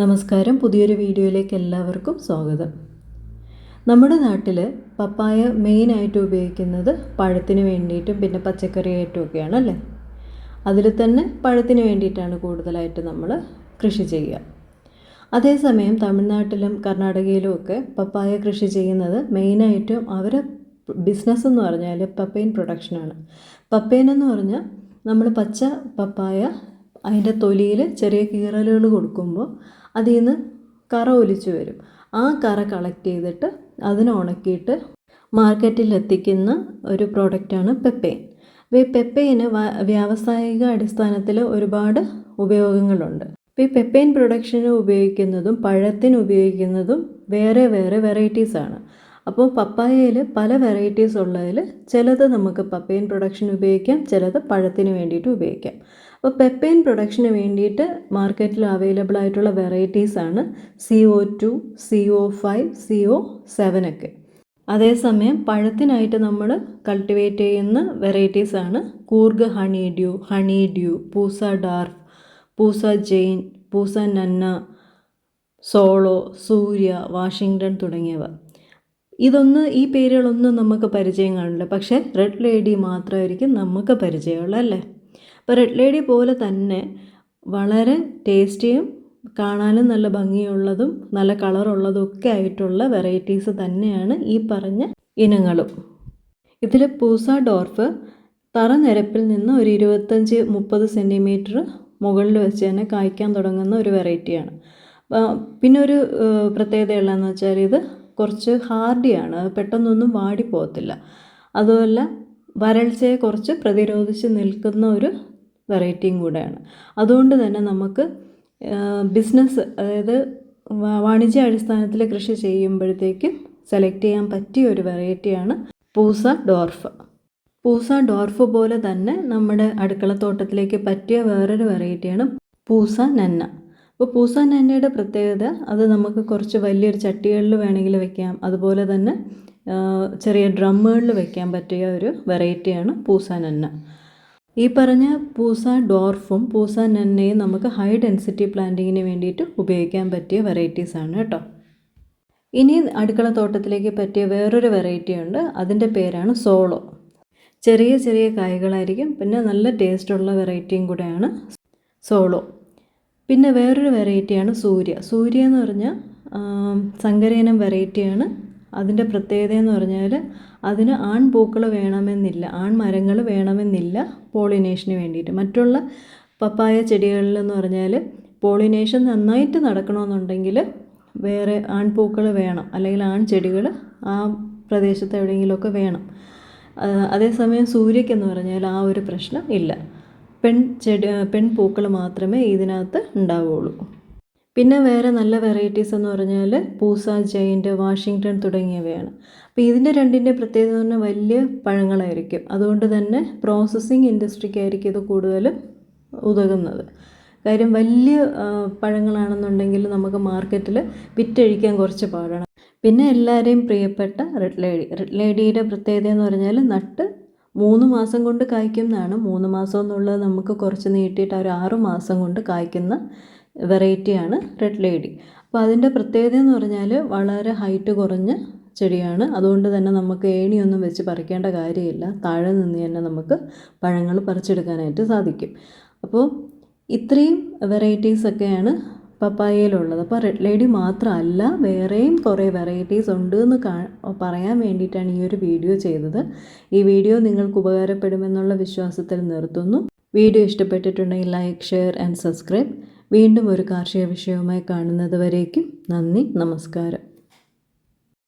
നമസ്കാരം. പുതിയൊരു വീഡിയോയിലേക്ക് എല്ലാവർക്കും സ്വാഗതം. നമ്മുടെ നാട്ടിൽ പപ്പായ മെയിനായിട്ട് ഉപയോഗിക്കുന്നത് പഴത്തിന് വേണ്ടിയിട്ടും പിന്നെ പച്ചക്കറിയായിട്ടും ഒക്കെയാണ് അല്ലേ? അതിൽ തന്നെ പഴത്തിന് വേണ്ടിയിട്ടാണ് കൂടുതലായിട്ട് നമ്മൾ കൃഷി ചെയ്യുക. അതേസമയം തമിഴ്നാട്ടിലും കർണാടകയിലും ഒക്കെ പപ്പായ കൃഷി ചെയ്യുന്നത് മെയിനായിട്ടും അവർ ബിസിനസ് എന്ന് പറഞ്ഞാൽ പപ്പൈൻ പ്രൊഡക്ഷനാണ്. പപ്പൈൻ എന്ന് പറഞ്ഞാൽ നമ്മൾ പച്ച പപ്പായ അതിന്റെ തൊലിയിൽ ചെറിയ കീറലുകൾ കൊടുക്കുമ്പോൾ അതിൽ നിന്ന് കറ ഒലിച്ചു വരും. ആ കറ കളക്ട് ചെയ്തിട്ട് അതിനെ ഉണക്കിയിട്ട് മാർക്കറ്റിൽ എത്തിക്കുന്ന ഒരു പ്രോഡക്റ്റാണ് പെപ്പൈൻ ഈ പെപ്പൈന് വ്യാവസായിക അടിസ്ഥാനത്തിൽ ഒരുപാട് ഉപയോഗങ്ങളുണ്ട്. ഈ പെപ്പൈൻ പ്രൊഡക്ഷന് ഉപയോഗിക്കുന്നതും പഴത്തിന് ഉപയോഗിക്കുന്നതും വേറെ വേറെ വെറൈറ്റീസാണ് അപ്പോൾ പപ്പായയിൽ പല വെറൈറ്റീസ് ഉള്ളതിൽ ചിലത് നമുക്ക് പപ്പൈൻ പ്രൊഡക്ഷൻ ഉപയോഗിക്കാം ചിലത് പഴത്തിന് വേണ്ടിയിട്ട് ഉപയോഗിക്കാം. അപ്പോൾ പെപ്പൈൻ പ്രൊഡക്ഷന് വേണ്ടിയിട്ട് മാർക്കറ്റിൽ അവൈലബിൾ ആയിട്ടുള്ള വെറൈറ്റീസാണ് C O two C O five C O seven ഒക്കെ. അതേസമയം പഴത്തിനായിട്ട് നമ്മൾ കൾട്ടിവേറ്റ് ചെയ്യുന്ന വെറൈറ്റീസാണ് Coorg honeydew honeydew Pusa dwarf Pusa giant Pusa Nanha solo Surya Washington തുടങ്ങിയവ. ഇതൊന്ന് ഈ പേരുകളൊന്നും നമുക്ക് പരിചയം കാണില്ല. പക്ഷേ റെഡ് ലേഡി മാത്രമായിരിക്കും നമുക്ക് പരിചയമുള്ള അല്ലേ അപ്പോൾ റെഡ് ലേഡി പോലെ തന്നെ വളരെ ടേസ്റ്റിയും കാണാനും നല്ല ഭംഗിയുള്ളതും നല്ല കളറുള്ളതും ഒക്കെ ആയിട്ടുള്ള വെറൈറ്റീസ് തന്നെയാണ് ഈ പറഞ്ഞ ഇനങ്ങളും. ഇതിൽ പൂസ ഡോർഫ് തറനിരപ്പിൽ നിന്ന് ഒരു ഇരുപത്തഞ്ച് മുപ്പത് സെന്റിമീറ്റർ മുകളിൽ വെച്ച് തന്നെ കായ്ക്കാൻ തുടങ്ങുന്ന ഒരു വെറൈറ്റിയാണ് പിന്നെ ഒരു പ്രത്യേകത ഉള്ളതെന്ന് വെച്ചാൽ ഇത് കുറച്ച് ഹാർഡിയാണ് പെട്ടെന്നൊന്നും വാടി പോകത്തില്ല. അതുമല്ല വരൾച്ചയെ കുറച്ച് പ്രതിരോധിച്ച് നിൽക്കുന്ന ഒരു വെറൈറ്റിയും കൂടെയാണ്. അതുകൊണ്ട് തന്നെ നമുക്ക് ബിസിനസ് അതായത് വാണിജ്യ അടിസ്ഥാനത്തിൽ കൃഷി ചെയ്യുമ്പോഴത്തേക്കും സെലക്ട് ചെയ്യാൻ പറ്റിയ ഒരു വെറൈറ്റിയാണ് പൂസ ഡോർഫ്. പൂസ ഡോർഫ് പോലെ തന്നെ നമ്മുടെ അടുക്കളത്തോട്ടത്തിലേക്ക് പറ്റിയ വേറൊരു വെറൈറ്റിയാണ് പൂസ നന്ന. അപ്പോൾ പൂസ നന്നയുടെ പ്രത്യേകത അത് നമുക്ക് കുറച്ച് വലിയൊരു ചട്ടികളിൽ വേണമെങ്കിൽ വെക്കാം. അതുപോലെ തന്നെ ചെറിയ ഡ്രമ്മുകളിൽ വെക്കാൻ പറ്റിയ ഒരു വെറൈറ്റിയാണ് പൂസ നന്ന. ഈ പറഞ്ഞ പൂസ ഡോർഫും പൂസ നന്നയും നമുക്ക് ഹൈ ഡെൻസിറ്റി പ്ലാന്റിങ്ങിന് വേണ്ടിയിട്ട് ഉപയോഗിക്കാൻ പറ്റിയ വെറൈറ്റീസ് ആണ് കേട്ടോ. ഇനി അടുക്കള തോട്ടത്തിലേക്ക് പറ്റിയ വേറൊരു വെറൈറ്റി ഉണ്ട്. അതിന്റെ പേരാണ് സോളോ. ചെറിയ ചെറിയ കായ്കളായിരിക്കും. പിന്നെ നല്ല ടേസ്റ്റുള്ള വെറൈറ്റിയും കൂടെയാണ് സോളോ. പിന്നെ വേറൊരു വെറൈറ്റിയാണ് സൂര്യ. സൂര്യ എന്ന് പറഞ്ഞാൽ സങ്കരയിനം വെറൈറ്റിയാണ് അതിന്റെ പ്രത്യേകത എന്ന് പറഞ്ഞാൽ അതിന് ആൺപൂക്കൾ വേണമെന്നില്ല ആൺ മരങ്ങൾ വേണമെന്നില്ല പോളിനേഷന് വേണ്ടിയിട്ട്. മറ്റുള്ള പപ്പായ ചെടികളിലെന്ന് പറഞ്ഞാൽ പോളിനേഷൻ നന്നായിട്ട് നടക്കണമെന്നുണ്ടെങ്കിൽ വേറെ ആൺപൂക്കൾ വേണം അല്ലെങ്കിൽ ആൺ ചെടികൾ ആ പ്രദേശത്ത് എവിടെയെങ്കിലുമൊക്കെ വേണം. അതേസമയം സൂര്യക്കെന്ന് പറഞ്ഞാൽ ആ ഒരു പ്രശ്നം ഇല്ല. പെൺ ചെടി പെൺപൂക്കൾ മാത്രമേ ഇതിനകത്ത് ഉണ്ടാവുകയുള്ളൂ. പിന്നെ വേറെ നല്ല വെറൈറ്റീസ് എന്ന് പറഞ്ഞാൽ പൂസ ജയിന്റ് വാഷിങ്ടൺ തുടങ്ങിയവയാണ്. അപ്പോൾ ഇതിന്റെ രണ്ടിന്റെ പ്രത്യേകത എന്ന് പറഞ്ഞാൽ വലിയ പഴങ്ങളായിരിക്കും. അതുകൊണ്ട് തന്നെ പ്രോസസ്സിങ് ഇൻഡസ്ട്രിക്കായിരിക്കും ഇത് കൂടുതലും ഉതകുന്നത്. കാര്യം വലിയ പഴങ്ങളാണെന്നുണ്ടെങ്കിൽ നമുക്ക് മാർക്കറ്റിൽ വിറ്റഴിക്കാൻ കുറച്ച് പാടാണ്. പിന്നെ എല്ലാവരെയും പ്രിയപ്പെട്ട റെഡ് ലേഡി റെഡ് ലേഡിയുടെ പ്രത്യേകത എന്ന് പറഞ്ഞാൽ നട്ട് മൂന്ന് മാസം കൊണ്ട് കായ്ക്കുന്നതാണ്. മൂന്ന് മാസം എന്നുള്ളത് നമുക്ക് കുറച്ച് നീട്ടിയിട്ട് ഒരു ആറ് മാസം കൊണ്ട് കായ്ക്കുന്ന വെറൈറ്റിയാണ് റെഡ് ലേഡി അപ്പോൾ അതിന്റെ പ്രത്യേകത എന്ന് പറഞ്ഞാൽ വളരെ ഹൈറ്റ് കുറഞ്ഞ ചെടിയാണ്. അതുകൊണ്ട് തന്നെ നമുക്ക് ഏണിയൊന്നും വെച്ച് പറിക്കേണ്ട കാര്യമില്ല. താഴെ നിന്ന് തന്നെ നമുക്ക് പഴങ്ങൾ പറിച്ചെടുക്കാനായിട്ട് സാധിക്കും. അപ്പോൾ ഇത്രയും വെറൈറ്റീസൊക്കെയാണ് പപ്പായയിലുള്ളത്. അപ്പോൾ റെഡ് ലേഡി മാത്രമല്ല വേറെയും കുറേ വെറൈറ്റീസ് ഉണ്ട് എന്ന് കാ പറയാൻ വേണ്ടിയിട്ടാണ് ഈ ഒരു വീഡിയോ ചെയ്തത്. ഈ വീഡിയോ നിങ്ങൾക്ക് ഉപകാരപ്പെടുമെന്നുള്ള വിശ്വാസത്തിൽ നിർത്തുന്നു. വീഡിയോ ഇഷ്ടപ്പെട്ടിട്ടുണ്ടെങ്കിൽ ലൈക്ക് ഷെയർ ആൻഡ് സബ്സ്ക്രൈബ് വീണ്ടും ഒരു കാർഷിക വിഷയവുമായി കാണുന്നത് വരേക്കും നന്ദി നമസ്കാരം.